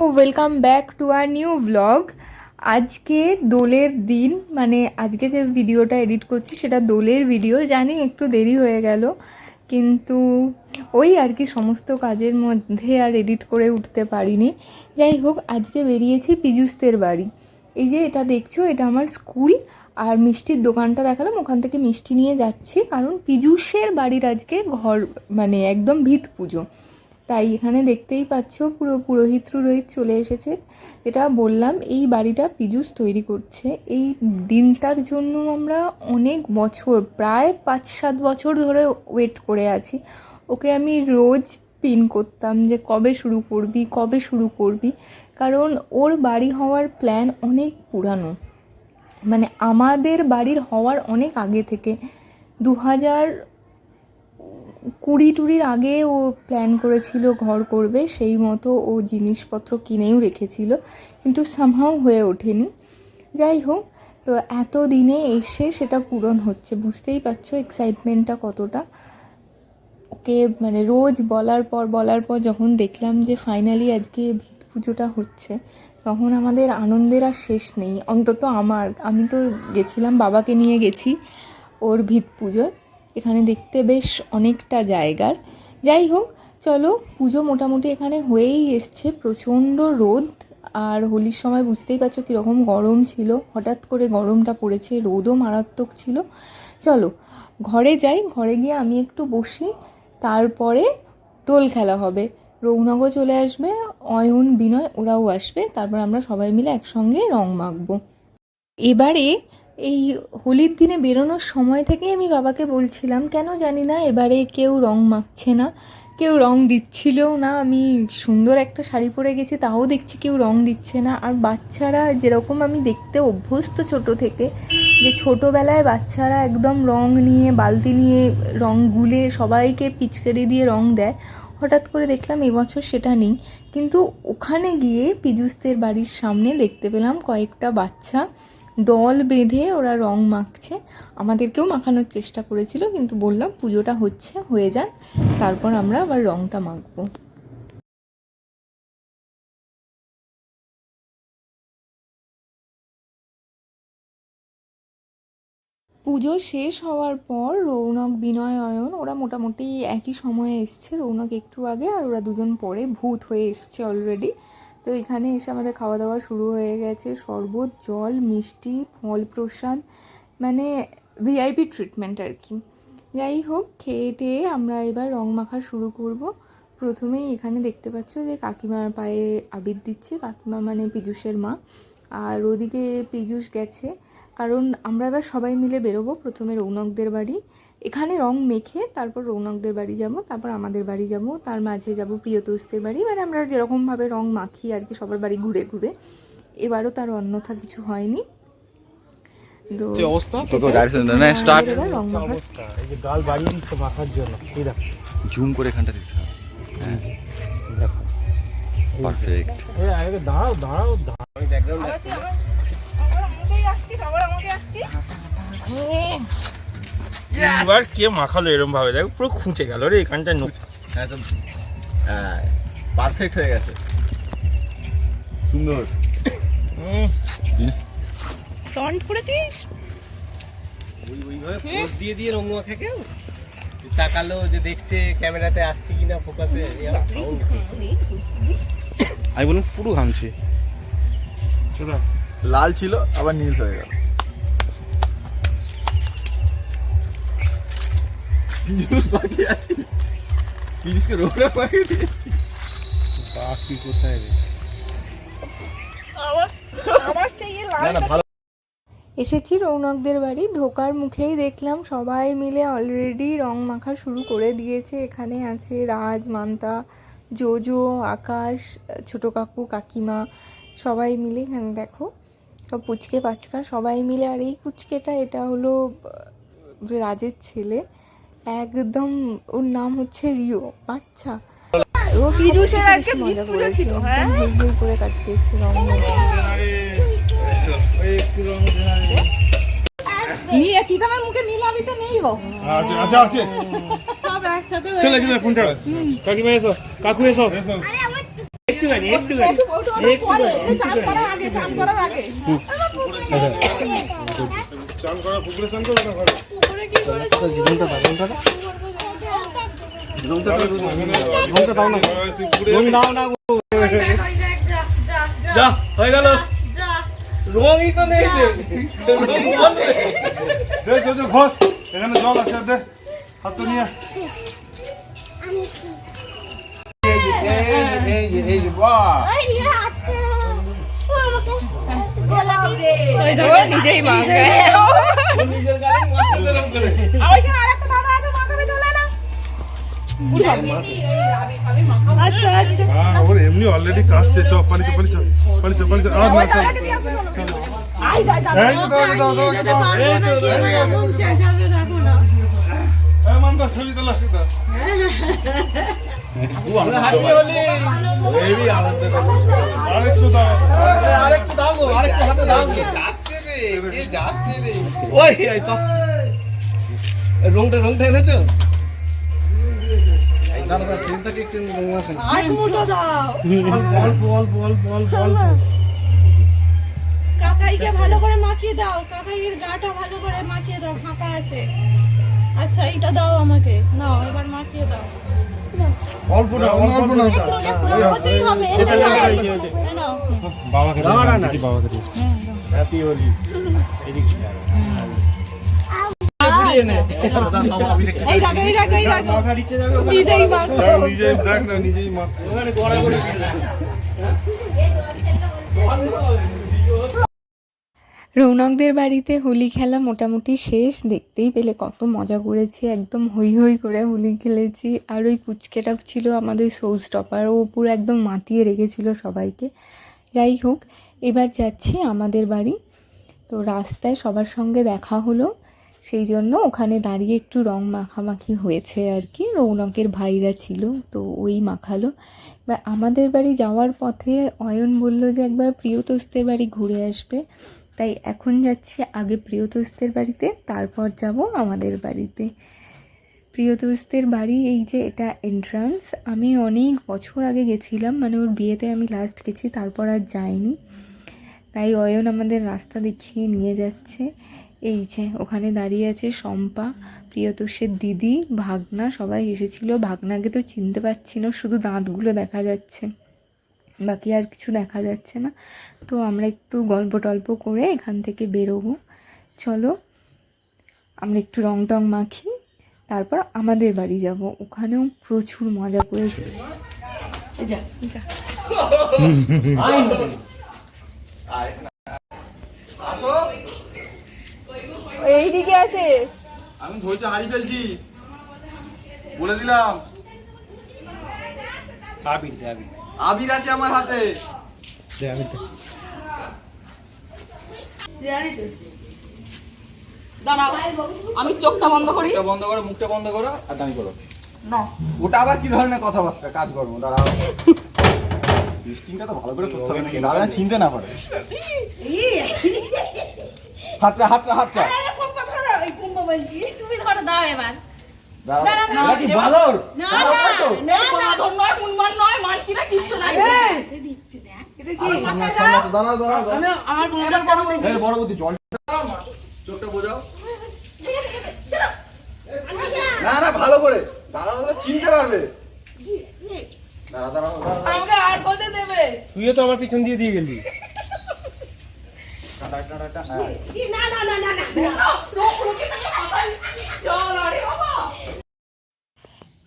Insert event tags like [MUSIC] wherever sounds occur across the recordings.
Welcome back to our new blog আজকে দোলের দিন মানে আজকে যে ভিডিওটা এডিট করছি সেটা দোলের ভিডিও জানি একটু দেরি হয়ে গেল, কিন্তু ওই আর কি সমস্ত কাজের মধ্যে আর এডিট করে উঠতে পারিনি। যাই হোক, আজকে বেরিয়েছি পীযুষদের বাড়ি। এই যে এটা দেখছ, এটা আমার স্কুল আর মিষ্টির দোকানটা দেখালাম, ওখান থেকে মিষ্টি নিয়ে যাচ্ছি, কারণ পীযুষের বাড়ির আজকে ঘর মানে একদম ভিত পুজো। তাই এখানে দেখতেই পাচ্ছ পুরো পুরোহিত রোহিত চলে এসেছে। যেটা বললাম, এই বাড়িটা পীযুষ তৈরি করছে। এই দিনটার জন্য আমরা অনেক বছর, প্রায় পাঁচ সাত বছর ধরে ওয়েট করে আছি। ওকে আমি রোজ পিন করতাম যে কবে শুরু করবি, কবে শুরু করবি। কারণ ওর বাড়ি হওয়ার প্ল্যান অনেক পুরানো। মানে আমাদের বাড়ির হওয়ার অনেক আগে থেকে। দু হাজার কুড়ি টুড়ির আগে ও প্ল্যান করেছিল ঘর করবে, সেই মতো ও জিনিসপত্র কিনেও রেখেছিল, কিন্তু সামহাও হয়ে ওঠেনি। যাই হোক, তো এত দিনে এসে সেটা পূরণ হচ্ছে, বুঝতেই পারছ এক্সাইটমেন্টটা কতটা। ওকে মানে রোজ বলার পর বলার পর যখন দেখলাম যে ফাইনালি আজকে ভিত পুজোটা হচ্ছে, তখন আমাদের আনন্দের আর শেষ নেই, অন্তত আমার। আমি তো গেছিলাম, বাবাকে নিয়ে গেছি ওর ভিত পুজোয়। এখানে দেখতে বেশ অনেকটা জায়গার। যাই হোক, চলো, পুজো মোটামুটি এখানে হয়েই এসছে। প্রচণ্ড রোদ, আর হোলির সময় বুঝতেই পারছ কীরকম গরম ছিল। হঠাৎ করে গরমটা পড়েছে, রোদও মারাত্মক ছিল। চলো, ঘরে যাই, ঘরে গিয়ে আমি একটু বসি, তারপরে দোল খেলা হবে। রৌনকও চলে আসবে, অয়ন, বিনয়, ওরাও আসবে, তারপর আমরা সবাই মিলে একসঙ্গে রং মাখবো। এবারে এই হোলির দিনে বেরোনোর সময় থেকেই আমি বাবাকে বলছিলাম, কেন জানি না, এবারে কেউ রং মাখছে না, কেউ রং দিচ্ছিলও না, আমি সুন্দর একটা শাড়ি পরে গেছি, তাও দেখছি কেউ রং দিচ্ছে না। আর বাচ্চারা যেরকম আমি দেখতে অভ্যস্ত ছোট থেকে, যে ছোটোবেলায় বাচ্চারা একদম রং নিয়ে, বালতি নিয়ে রং গুলে সবাইকে পিচকারি দিয়ে রং দেয়, হঠাৎ করে দেখলাম এবছর সেটা নেই। কিন্তু ওখানে গিয়ে পীযুষদের বাড়ির সামনে দেখতে পেলাম কয়েকটা বাচ্চা। দল বেঁধে ওরা রং মাখছে। আমাদেরকেও মাখানোর চেষ্টা করেছিল, কিন্তু বললাম পুজোটা হচ্ছে, হয়ে যাক, তারপর আমরা আবার রংটা মাখবো। পুজো শেষ হওয়ার পর রৌনক, বিনয়, অয়ন, ওরা মোটামুটি একই সময়ে এসছে। রৌনক একটু আগে আর ওরা দুজন পরে ভূত হয়ে এসছে অলরেডি তো এখানে এসে আমাদের খাওয়া দাওয়া শুরু হয়ে গেছে। শরবত, জল, মিষ্টি ফল প্রসাদ মানে ভিআইপি ট্রিটমেন্ট আর কি যাই হোক, খেয়ে টেয়ে আমরা এবার রং মাখা শুরু করব। প্রথমেই এখানে দেখতে পাচ্ছ যে কাকিমার পায়ে আবির দিচ্ছে। কাকিমা মানে পীযুষের মা। আর ওদিকে পীযুষ গেছে। কারণ আমরা এবার সবাই মিলে বেরোবো প্রথমে রৌনকদের বাড়ি। এখানে রং মেখে তারপর রৌনকদের বাড়ি যাব তারপর আমাদের বাড়ি যাব তার মাঝে যাব প্রিয়তোষদের বাড়ি। মানে আমরা যেরকমভাবে রং মাখি আর কি সবার বাড়ি ঘুরে ঘুরে। এবারও তার অন্যথা কিছু হয়নি। জুম করে এখানটা দিতে হবে। হ্যাঁ। পারফেক্ট দাঁড়াও দাঁড়াও দাঁড়াও। এবার কে মাখালো এরম ভাবে দেখ পুরো খুঁচে গেল রে এখানটা একদম হ্যাঁ পারফেক্ট হয়ে গেছে। সুন্দর। ফ্রন্ট করেছিস? ওই ওইভাবে পোজ দিয়ে দিয়ে রঙ মাখা কেউ? তাকালো যে দেখছে ক্যামেরাতে আসছে কিনা ফোকাসে আমি বললাম পুরো ঘামছে। লাল ছিল আবার নীল হয়ে গেল। এসেছি রৌনকদের বাড়ি, ঢোকার মুখেই দেখলাম সবাই মিলে অলরেডি রং মাখা শুরু করে দিয়েছে। এখানে আছে রাজ, মান্তা, জোজো, আকাশ, ছোট কাকু, কাকিমা, সবাই মিলে এখানে দেখো। সব পুচকে পাচকা সবাই মিলে, আর এই কুচকেটা এটা হলো রাজের ছেলে। একদম ওর নাম হচ্ছে রিও আচ্ছা ও মজা হই করে কাটিয়েছে রং মেখে। আচ্ছা আছে চলে চলে ফোনটা কাকিমা এসো কাকু এসো। একটুখানি একটুখানি যা হয়ে গেল রঙই তো নেই দে যদি ঘষ এখানে জল আছে দে হাত নিয়ে নিজেই মাখবে নিজের গায়ে মাথাতে রং করে আচ্ছা আচ্ছা। হ্যাঁ ওর এমনি অলরেডি কাশছে চ পানি চ পানি চ পানি চ পানি আর না চল। দাও দাও দাও দাও এই তো এই মান্দা ছবি তোলা সেটা হারিয়ে হলি আরেকটু দাও। আরেকটু দাও আরেকটু হাতে দাও। গো। ওই সব। রংটা রংটা এনেছো? অল্প অল্প অল্প অল্প অল্প। কাকাইকে ভালো করে মাখিয়ে দাও। কাকাইয়ের গাটা ভালো করে মাখিয়ে দাও ফাঁকা আছে। আচ্ছা এইটা দাও আমাকে। নাও এবার মাখিয়ে দাও। অল্প না অল্প না হতেই হবে এটা নাও। বাবাকে দাঁড়া না। বাবাকে হ্যাপি হোলি এই নিজেই দেখ না নিজেই মারছে। রৌনকদের বাড়িতে হোলি খেলা মোটামুটি শেষ। দেখতেই পেলে কত মজা করেছি একদম হই হই করে হোলি খেলেছি। আর ওই পুচকেটা ছিল আমাদের শো স্টপার ও পুরো একদম মাতিয়ে রেখেছিল সবাইকে। যাই হোক এবার যাচ্ছি আমাদের বাড়ি। তো রাস্তায় সবার সঙ্গে দেখা হলো। সেই জন্য ওখানে দাঁড়িয়ে একটু রং মাখামাখি হয়েছে আর কি। রৌনকের ভাইরা ছিল, তো ওই মাখালো। এবার আমাদের বাড়ি যাওয়ার পথে অয়ন বলল যে একবার প্রিয়তোষদের বাড়ি ঘুরে আসবে। তাই এখন যাচ্ছি আগে প্রিয়তোষদের বাড়িতে, তারপর যাব আমাদের বাড়িতে। প্রিয়তোষদের বাড়ি, এই যে এটা এন্ট্রান্স আমি অনেক বছর আগে গেছিলাম মানে ওর বিয়েতে আমি লাস্ট গেছি, তারপর আর যাইনি। তাই অয়ন আমাদের রাস্তা দেখিয়ে নিয়ে যাচ্ছে। এই যে ওখানে দাঁড়িয়ে আছে শম্পা প্রিয়তোষের দিদি ভাগনা সবাই এসেছিল। ভাগনাকে তো চিনতে পারছি না শুধু দাঁতগুলো দেখা যাচ্ছে। বাকি আর কিছু দেখা যাচ্ছে না। তো আমরা একটু গল্প টল্প করে এখান থেকে বেরোবো। চলো আমরা একটু রং টং মাখি তারপর আমাদের বাড়ি যাব। ওখানেও প্রচুর মজা করেছি। যা, [LAUGHS] এইদিকে আছে। আমি ধৈর্য হারিয়ে ফেলছি। বলে দিলাম। আবির আবির আবির আছে আমার হাতে। দে আবির দে। দাঁড়াও আমি চোখটা বন্ধ করি। বন্ধ করো মুখটা বন্ধ করো আর দাঁড়ি করো না। ওটা আবার কি ধরনের কথাবার্তা? কাজ করব দাঁড়াও। টেস্টিংটা তো ভালো করে করতে হবে নাকি? দাদা চিনতে না পারে। হাতটা হাতটা হাতটা আরে পম্পা ধরো এই পম্পা বলছি তুমি ধরো দাও। এবার জল চোখটা বোঝাও। না না ভালো করে। চিনতে পারবে। তুইও তো আমার পিছন দিয়ে দিয়ে গেলি।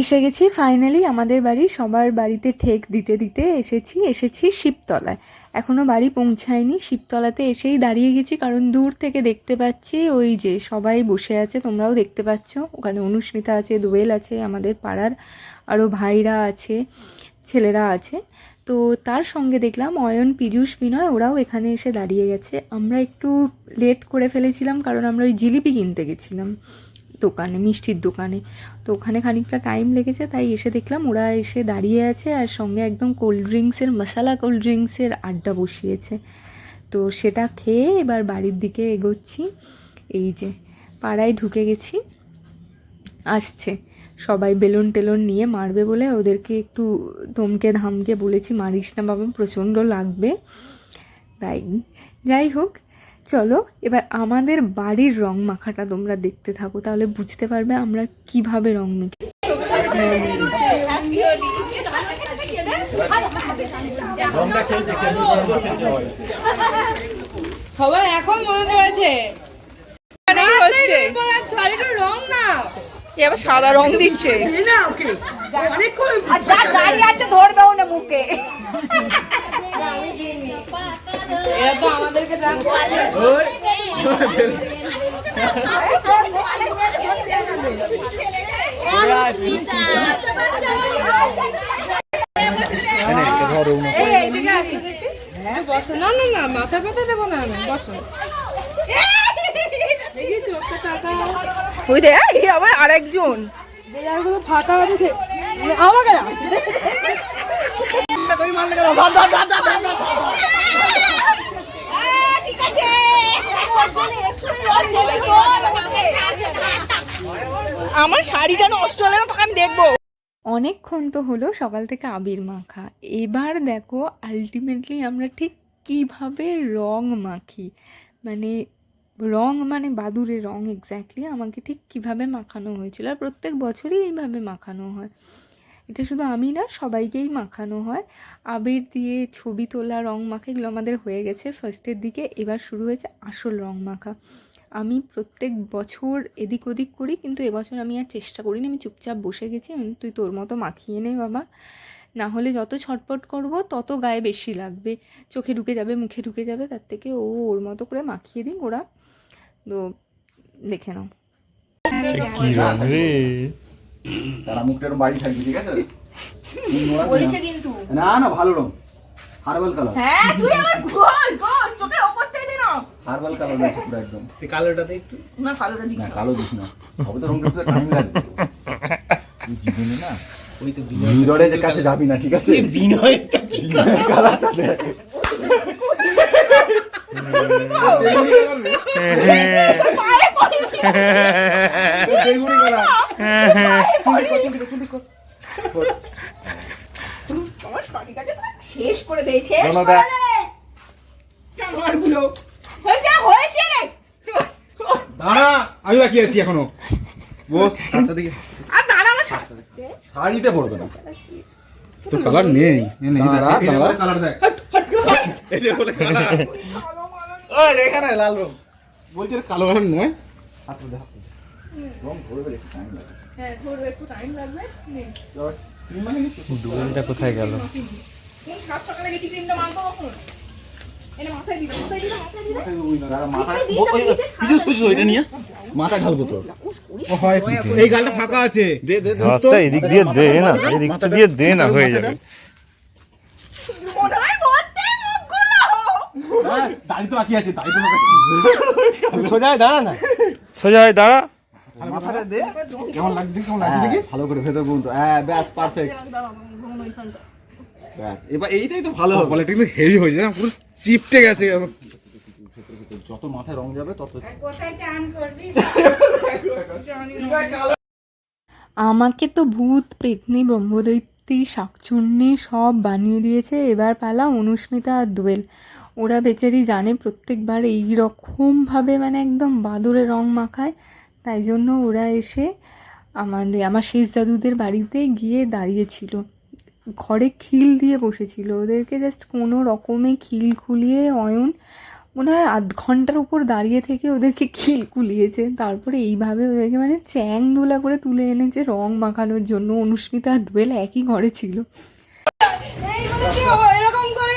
এসে গেছি ফাইনালি আমাদের বাড়ি, সবার বাড়িতে ঠেক দিতে দিতে এসেছি এসেছি শিবতলায়। এখনও বাড়ি পৌঁছায়নি, শিবতলাতে এসেই দাঁড়িয়ে গেছি, কারণ দূর থেকে দেখতে পাচ্ছি ওই যে সবাই বসে আছে, তোমরাও দেখতে পাচ্ছ। ওখানে অনুস্মিতা আছে দোয়েল আছে, আমাদের পাড়ার আরও ভাইরা আছে, ছেলেরা আছে। তো তার সঙ্গে দেখলাম অয়ন, পীযূষ, বিনয়, ওরাও এখানে এসে দাঁড়িয়ে গেছে। আমরা একটু লেট করে ফেলেছিলাম কারণ আমরা ওই জিলিপি কিনতে গেছিলাম দোকানে, মিষ্টির দোকানে। তো ওখানে খানিকটা টাইম লেগেছে, তাই এসে দেখলাম ওরা এসে দাঁড়িয়ে আছে আর সঙ্গে একদম কোল্ড ড্রিঙ্কসের মশালা কোল্ড ড্রিঙ্কসের আড্ডা বসিয়েছে। তো সেটা খেয়ে এবার বাড়ির দিকে এগোচ্ছি। এই যে, পাড়ায় ঢুকে গেছি। আসছে। সবাই বেলুন টেলুন নিয়ে মারবে বলে ওদেরকে একটু ধমকে ধামকে বলেছি মারিস না বাবা প্রচণ্ড লাগবে তাই যাই হোক চলো এবার আমাদের বাড়ির রং মাখাটা তোমরা দেখতে থাকো তাহলে বুঝতে পারবে আমরা কীভাবে রং মেখে সবার এখন মনে পড়েছে রং না এ আবার সাদা রং দিচ্ছে। দাঁড়িয়ে আছে ধরবেও না মুখে। তো আমাদেরকে বসো। না না না মাথা ব্যথা দেবো না আমি বসো। ওই দে এই আবার আরেকজন। ফাঁকা আছে। আমাকে না আমার শাড়িটা নষ্ট হলে না আমি দেখব। অনেকক্ষণ তো হলো সকাল থেকে আবির মাখা। এবার দেখো আলটিমেটলি আমরা ঠিক কীভাবে রং মাখি। মানে রং মানে বাদুরে রং এক্স্যাক্টলি আমাকে ঠিক কীভাবে মাখানো হয়েছিল আর প্রত্যেক বছরই এইভাবে মাখানো হয়। এটা শুধু আমি না, সবাইকেই মাখানো হয়। আবির দিয়ে ছবি তোলা রং মাখা এগুলো আমাদের হয়ে গেছে ফার্স্টের দিকে, এবার শুরু হয়েছে আসল রং মাখা। আমি প্রত্যেক বছর এদিক ওদিক করি, কিন্তু এবছর আমি আর চেষ্টা করিনি, আমি চুপচাপ বসে গেছি তুই তোর মতো মাখিয়ে নে বাবা। না হলে যত ছটপট করব, তত গায়ে বেশি লাগবে। চোখে ঢুকে যাবে, মুখে ঢুকে যাবে, তার থেকে ও ওর মতো করে মাখিয়ে দিন ওরা তো দেখে নাও। কি রং রে তারা মুখটা বাড়ি থাকবে ঠিক আছে? বলছে কিন্তু। না না ভালো রং। Herbal colour. হ্যাঁ তুই আমার গোল গোল চোখের ওপর থেকে দিন হার্বাল কালার আছে পুরো একদম। সে কালোটাতে একটু। না কালোটা দিচ্ছি না কালো না। হবে তো রং টাইম লাগবে। [LAUGHS] তুই জীবনে না? ওই তো কাছে যাবি না ঠিক আছে? [LAUGHS] কালারটা দেখ বেগুনি কালার চুলি কর চুলি কর চুলি কর শেষ করে দে শেষ রোনা দেখ হয়েছে হয়েছে রে দাঁড়া আমি বাকি আছি এখনও। বস আচ্ছা দিকে। আর দাঁড়া আমার শাড়িতে পড়বে না। তো কালার নেই দাঁড়া, দাঁড়া। কালার দেখ বলে কালার [LAUGHS] ওই লাল রং। বলছি কালো নয়। হাত হ্যাঁ মানে কোথায় গেল? মাথায় ঢালবো তো। এই গালটা ফাঁকা আছে। দে দে দে। এদিক দিয়ে দে না এদিক দিয়ে দে না হয়ে যাবে মনে হয় ভর্তি মুখগুলো হ্যাঁ, দাড়ি তো বাকি আছে দাড়ি তো সোজায় দাঁড়া না। সোজা হয়ে দাঁড়া। মাথাটা দে কেমন লাগছে কেমন লাগছে হ্যাঁ, দেখি। ভালো করে ভেতর পর্যন্ত হ্যাঁ ব্যাস পারফেক্ট ব্যাস এবার এইটাই তো ভালো হবে। কোয়ালিটি কিন্তু হেভি হয়েছে না পুরো চিপটে গেছে যত মাথায় রং যাবে তত কোথায় চান করবি? আমাকে তো ভূত পেতনি ব্রহ্মদৈত্যী শাকচুন্নি সব বানিয়ে দিয়েছে। এবার পালা অনুস্মিতা আর দোয়েল। ওরা বেচারি জানে প্রত্যেকবার এই রকমভাবে মানে একদম বাদুরে রং মাখায়। তাই জন্য ওরা এসে আমাদের, আমার শেষ দাদুদের বাড়িতে গিয়ে দাঁড়িয়েছিল। ঘরে খিল দিয়ে বসেছিল। ওদেরকে জাস্ট কোনো রকমে খিল খুলিয়ে, অয়ন মনে হয় আধ ঘণ্টার উপর দাঁড়িয়ে থেকে ওদেরকে খিল কুলিয়েছে তারপরে এইভাবে ওদেরকে মানে চ্যাং দুলা করে তুলে এনেছে রং মাখানোর জন্য। অনুস্মিতা আর দোয়েল একই ঘরে ছিল এইগুলো কি হবে? এরকম করে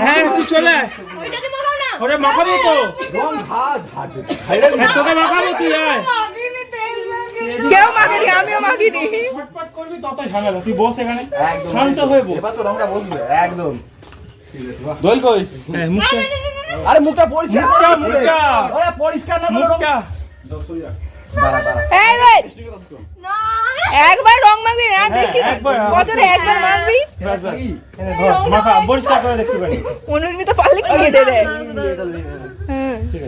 হ্যাঁ তুই চলে ওরে মাখাবো তো। হ্যাঁ, তোকে মাখাবো তুই হ্যাঁ কেউ মাখিনি আমিও মাখিনি ছটপট করবি তত ঝামেলা। তুই বস এখানে। শান্ত হয়ে বস। এবার তো রংটা বসবে একদম। দোল কই? হ্যাঁ মুখটা আরে মুখটা পরিষ্কার মুখটা, মুখটা। আরে পরিষ্কার না মুখটা। দাঁড়া দাঁড়া। এই রে, একবার রং মাখবি না। বেশি বছরে একবার মাখবি ব্যাস, ব্যাস। এনে ধর, মাখা পরিষ্কার করে দেখতে পারি। অনুর্মিত পারলে কিনে দেবে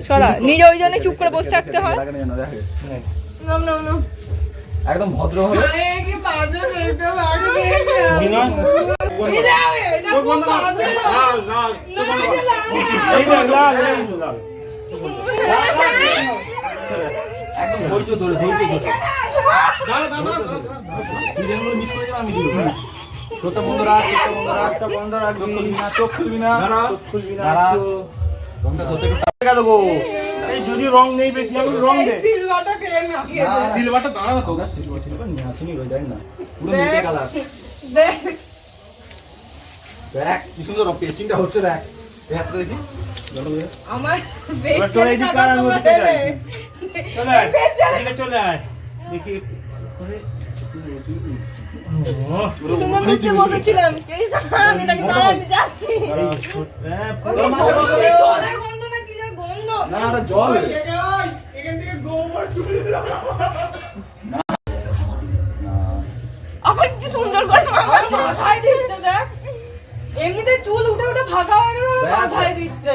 সরা। নিজে ওই জন্য চুপ করে বসে থাকতে হয়। একদম ভদ্র হবে। একদম ধৈর্য ধরে ধৈর্য ধরে। দাঁড়া দাঁড়া দাঁড়া তুই যেগুলো মিস করে যাবে আমি দিয়ে দেবো। চোখটা বন্ধ রাখ চোখটা বন্ধ রাখ চোখটা বন্ধ রাখ। চোখ খুলবি না চোখ খুলবি না দাঁড়া। রংটা ধরতে দেবো এই যদি রং নেই বেশি আমি রং দে সিলভারটা দাঁড়া না তো। সিলভার সিলভার নিয়ে আসিনি হয়ে যায় না। পুরো মিটে কালার দেখ। দেখ কি সুন্দর পেচিংটা হচ্ছে দেখ। হাতটা দেখি। আমার এবার এই দিকে আর আমি ওদিকে চলে আয় এদিকে চলে আয়। দেখি করে। ও, সুন্দর না জল। আবার কি সুন্দর করে আমার মাথায় দিচ্ছে দেখ। এমনিতে চুল উঠে উঠে ফাঁকা হয়ে গেল মাথায় দিচ্ছে।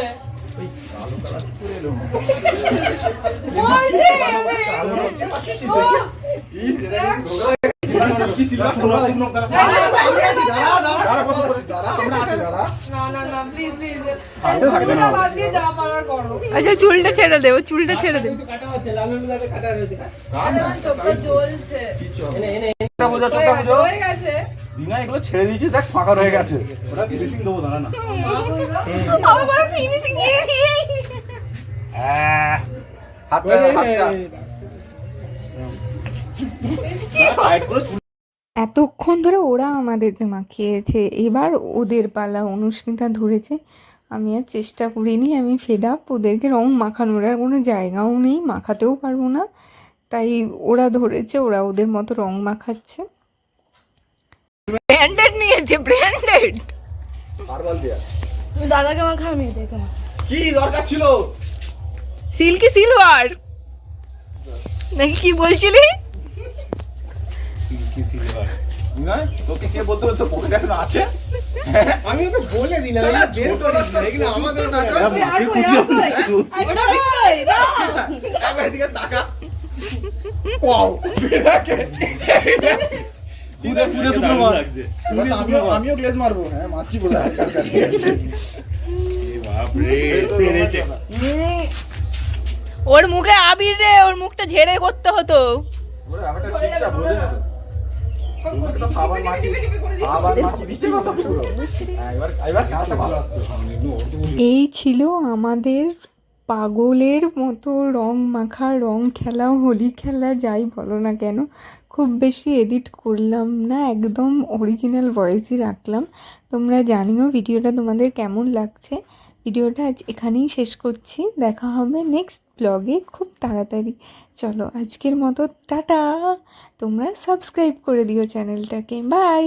না না না প্লিজ প্লিজ। বাদ দিয়ে যা আচ্ছা চুলটা ছেড়ে দে ও চুলটা ছেড়ে দে। দিনা এগুলো ছেড়ে দিয়েছে দেখ ফাঁকা রয়ে গেছে ওটা ফিনিশিং দেবো দাঁড়া না ফিনিশিং হাতটা হাতটা টাইট করে এতক্ষণ ধরে ওরা আমাদেরকে মাখিয়েছে এবার ওদের পালা অনুস্মিতা ধরেছে। আমি আর চেষ্টা করিনি আমি ফেড আপ ওদেরকে রং মাখানোর আর কোনো জায়গাও নেই মাখাতেও পারব না। তাই ওরা ধরেছে ওরা ওদের মতো রং মাখাচ্ছে। ব্র্যান্ডেড নিয়েছে ব্র্যান্ডেড তুমি দাদাকে নিয়ে দেখো। কি দরকার ছিল? Silky silver. নাকি কি বলছিলি? দিনা তোকে কে বলতে বলতে পকেটে এখন আছে? আমি ওকে বলে দিলাম এটা বের করে দিলাম আমাদের নাটক মুখে খুশি হবে না একটু। ওটা কই দাও আমার এদিকে তাকা। ওয়াও বিরাকে পুরো পুরো শুকনো মাছ আমিও আমিও গ্লেজ মারবো। হ্যাঁ মাছি বলে ওর মুখে আবির রে ওর মুখটা ঝেড়ে করতে হতো। ওরে বোঝে না এই ছিল আমাদের পাগলের মতো রং মাখা রং খেলা হোলি খেলা যাই বলো না কেন। খুব বেশি এডিট করলাম না একদম অরিজিনাল ভয়েসই রাখলাম। তোমরা জানিও ভিডিওটা তোমাদের কেমন লাগছে। ভিডিওটা আজ এখানেই শেষ করছি। দেখা হবে নেক্সট ব্লগে খুব তাড়াতাড়ি। চলো আজকের মতো টাটা! তোমরা সাবস্ক্রাইব করে দিও চ্যানেলটাকে। বাই!